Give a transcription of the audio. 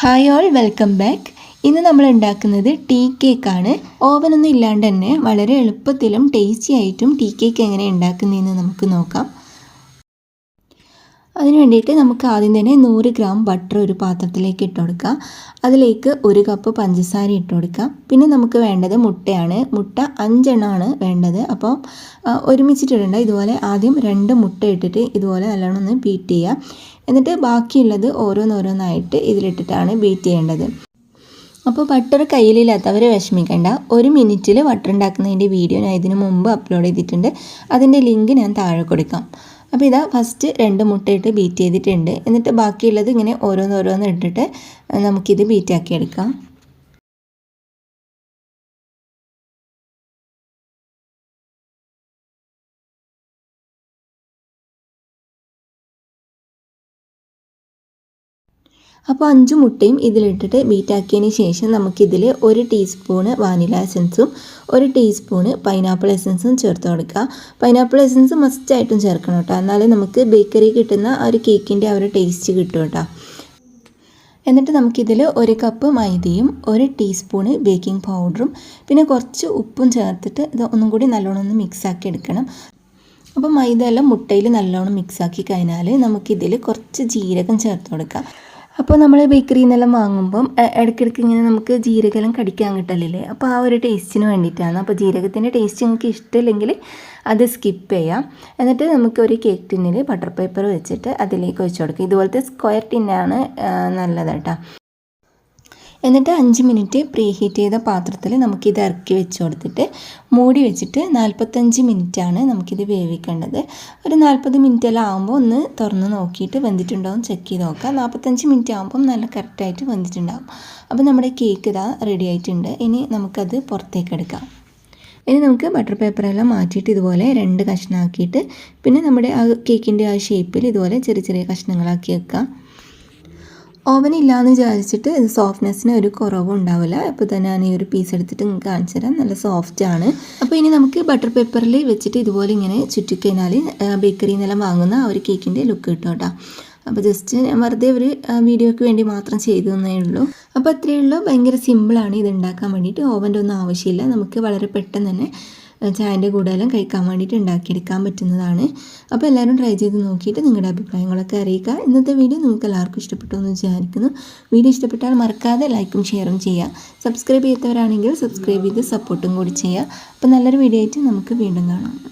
Hi all welcome back ഇന്ന് നമ്മൾ ഉണ്ടാക്കുന്നത് ടീ കേക്കാണ് ഓവനൊന്നും ഇല്ലാണ്ട് തന്നെ വളരെ എളുപ്പത്തിലും ടേസ്റ്റി ആയിട്ടും ടീ കേക്ക് എങ്ങനെ ഉണ്ടാക്കുന്നതെന്ന് നമുക്ക് നോക്കാം. അതിന് വേണ്ടിയിട്ട് നമുക്ക് ആദ്യം തന്നെ നൂറ് ഗ്രാം ബട്ടർ ഒരു പാത്രത്തിലേക്ക് ഇട്ട് കൊടുക്കാം. അതിലേക്ക് ഒരു കപ്പ് പഞ്ചസാര ഇട്ട് കൊടുക്കാം. പിന്നെ നമുക്ക് വേണ്ടത് മുട്ടയാണ്. മുട്ട അഞ്ചെണ്ണമാണ് വേണ്ടത്. അപ്പോൾ ഒരുമിച്ചിട്ടിടണ്ട. ഇതുപോലെ ആദ്യം രണ്ട് മുട്ട ഇട്ടിട്ട് ഇതുപോലെ നല്ലോണം ഒന്ന് ബീറ്റ് ചെയ്യുക എന്നിട്ട് ബാക്കിയുള്ളത് ഓരോന്നോരോന്നായിട്ട് ഇതിലിട്ടിട്ടാണ് ബീറ്റ് ചെയ്യേണ്ടത്. അപ്പോൾ ബട്ടർ കയ്യിലില്ലാത്തവർ വിഷമിക്കേണ്ട. ഒരു മിനിറ്റിൽ ബട്ടർ ഉണ്ടാക്കുന്നതിന്റെ വീഡിയോ ഞാൻ ഇതിനു മുമ്പ് അപ്ലോഡ് ചെയ്തിട്ടുണ്ട്. അതിന്റെ ലിങ്ക് ഞാൻ താഴെ കൊടുക്കാം. അപ്പോൾ ഇതാ ഫസ്റ്റ് രണ്ട് മുട്ടയിട്ട് ബീറ്റ് ചെയ്തിട്ടുണ്ട്. എന്നിട്ട് ബാക്കിയുള്ളത് ഇങ്ങനെ ഓരോന്നോരോന്ന് ഇട്ടിട്ട് നമുക്കിത് ബീറ്റാക്കി എടുക്കാം. അപ്പോൾ അഞ്ച് മുട്ടയും ഇതിലിട്ടിട്ട് ബീറ്റാക്കിയതിന് ശേഷം നമുക്കിതിൽ ഒരു ടീസ്പൂണ് വാനില എസൻസും ഒരു ടീസ്പൂണ് പൈനാപ്പിൾ എസൻസും ചേർത്ത് കൊടുക്കുക. പൈനാപ്പിൾ എസൻസ് മസ്റ്റായിട്ടും ചേർക്കണം കേട്ടോ. എന്നാലേ നമുക്ക് ബേക്കറി കിട്ടുന്ന ആ ഒരു കേക്കിന്റെ ആ ഒരു ടേസ്റ്റ് കിട്ടും കേട്ടോ. എന്നിട്ട് നമുക്കിതിൽ ഒരു കപ്പ് മൈദയും ഒരു ടീസ്പൂണ് ബേക്കിംഗ് പൗഡറും പിന്നെ കുറച്ച് ഉപ്പും ചേർത്തിട്ട് ഇത് ഒന്നും കൂടി നല്ലോണം ഒന്ന് മിക്സാക്കി എടുക്കണം. അപ്പോൾ മൈദ എല്ലാം മുട്ടയിൽ നല്ലോണം മിക്സാക്കി കഴിഞ്ഞാൽ നമുക്കിതിൽ കുറച്ച് ജീരകം ചേർത്ത് കൊടുക്കാം. അപ്പോൾ നമ്മൾ ബേക്കറിയിൽ നിന്നെല്ലാം വാങ്ങുമ്പം ഇടയ്ക്കിടയ്ക്ക് ഇങ്ങനെ നമുക്ക് ജീരകമെല്ലാം കടിക്കാൻ കിട്ടലില്ലേ? അപ്പോൾ ആ ഒരു ടേസ്റ്റിന് വേണ്ടിയിട്ടാണ്. അപ്പോൾ ജീരകത്തിന്റെ ടേസ്റ്റ് നിങ്ങൾക്ക് ഇഷ്ടമില്ലെങ്കിൽ അത് സ്കിപ്പ് ചെയ്യാം. എന്നിട്ട് നമുക്ക് ഒരു കേക്ക് ടിന്നിൽ ബട്ടർ പേപ്പർ വെച്ചിട്ട് അതിലേക്ക് വെച്ച് കൊടുക്കുക ഇതുപോലത്തെ സ്ക്വയർ ടിന്നാണ് നല്ലത് കേട്ടോ. എന്നിട്ട് അഞ്ച് മിനിറ്റ് പ്രീ ഹീറ്റ് ചെയ്ത പാത്രത്തിൽ നമുക്കിത് ഇറക്കി വെച്ച് കൊടുത്തിട്ട് മൂടി വെച്ചിട്ട് നാൽപ്പത്തഞ്ച് മിനിറ്റാണ് നമുക്കിത് വേവിക്കേണ്ടത്. ഒരു നാൽപ്പത് മിനിറ്റ് എല്ലാം ആകുമ്പോൾ ഒന്ന് തുറന്ന് നോക്കിയിട്ട് വെന്തിട്ടുണ്ടാവും ചെക്ക് ചെയ്ത് നോക്കാം. നാൽപ്പത്തഞ്ച് മിനിറ്റ് ആകുമ്പം നല്ല കറക്റ്റായിട്ട് വെന്തിട്ടുണ്ടാകും അപ്പോൾ നമ്മുടെ കേക്ക് ഇതാ റെഡി ആയിട്ടുണ്ട്. ഇനി നമുക്കത് പുറത്തേക്ക് എടുക്കാം. ഇനി നമുക്ക് ബട്ടർ പേപ്പറെല്ലാം മാറ്റിയിട്ട് ഇതുപോലെ രണ്ട് കഷ്ണമാക്കിയിട്ട് പിന്നെ നമ്മുടെ ആ കേക്കിന്റെ ആ ഷേപ്പിൽ ഇതുപോലെ ചെറിയ ചെറിയ കഷ്ണങ്ങളാക്കി വെക്കാം. ഓവൻ ഇല്ലയെന്ന് വിചാരിച്ചിട്ട് ഇത് സോഫ്റ്റ്നെസ്സിന് ഒരു കുറവും ഉണ്ടാവില്ല. അപ്പോൾ തന്നെ ഞാൻ ഈ ഒരു പീസ് എടുത്തിട്ട് നിങ്ങൾക്ക് കാണിച്ചു തരാം. നല്ല സോഫ്റ്റ് ആണ്. അപ്പോൾ ഇനി നമുക്ക് ബട്ടർ പേപ്പറിൽ വെച്ചിട്ട് ഇതുപോലെ ഇങ്ങനെ ചുറ്റിക്കഴിഞ്ഞാൽ ബേക്കറിയിൽ നിന്നെല്ലാം വാങ്ങുന്ന ആ ഒരു കേക്കിന്റെ ലുക്ക് കിട്ടും കേട്ടോ. അപ്പോൾ ജസ്റ്റ് ഞാൻ വെറുതെ ഒരു വീഡിയോയ്ക്ക് വേണ്ടി മാത്രം ചെയ്തു തന്നേ ഉള്ളൂ. അപ്പോൾ അത്രയേ ഉള്ളൂ. ഭയങ്കര സിമ്പിളാണ് ഇത് ഉണ്ടാക്കാൻ വേണ്ടിയിട്ട്. ഓവന്റെ ഒന്നും ആവശ്യമില്ല. നമുക്ക് വളരെ പെട്ടെന്ന് തന്നെ ചായന്റെ കൂടെയെല്ലാം കഴിക്കാൻ വേണ്ടിയിട്ട് ഉണ്ടാക്കിയെടുക്കാൻ പറ്റുന്നതാണ്. അപ്പോൾ എല്ലാവരും ട്രൈ ചെയ്ത് നോക്കിയിട്ട് നിങ്ങളുടെ അഭിപ്രായങ്ങളൊക്കെ അറിയിക്കുക. ഇന്നത്തെ വീഡിയോ നിങ്ങൾക്ക് എല്ലാവർക്കും ഇഷ്ടപ്പെട്ടു എന്ന് വിചാരിക്കുന്നു. വീഡിയോ ഇഷ്ടപ്പെട്ടാൽ മറക്കാതെ ലൈക്കും ഷെയറും ചെയ്യുക. സബ്സ്ക്രൈബ് ചെയ്യാത്തവരാണെങ്കിൽ സബ്സ്ക്രൈബ് ചെയ്ത് സപ്പോർട്ടും കൂടി ചെയ്യുക. അപ്പോൾ നല്ലൊരു വീഡിയോ ആയിട്ട് നമുക്ക് വീണ്ടും കാണാം.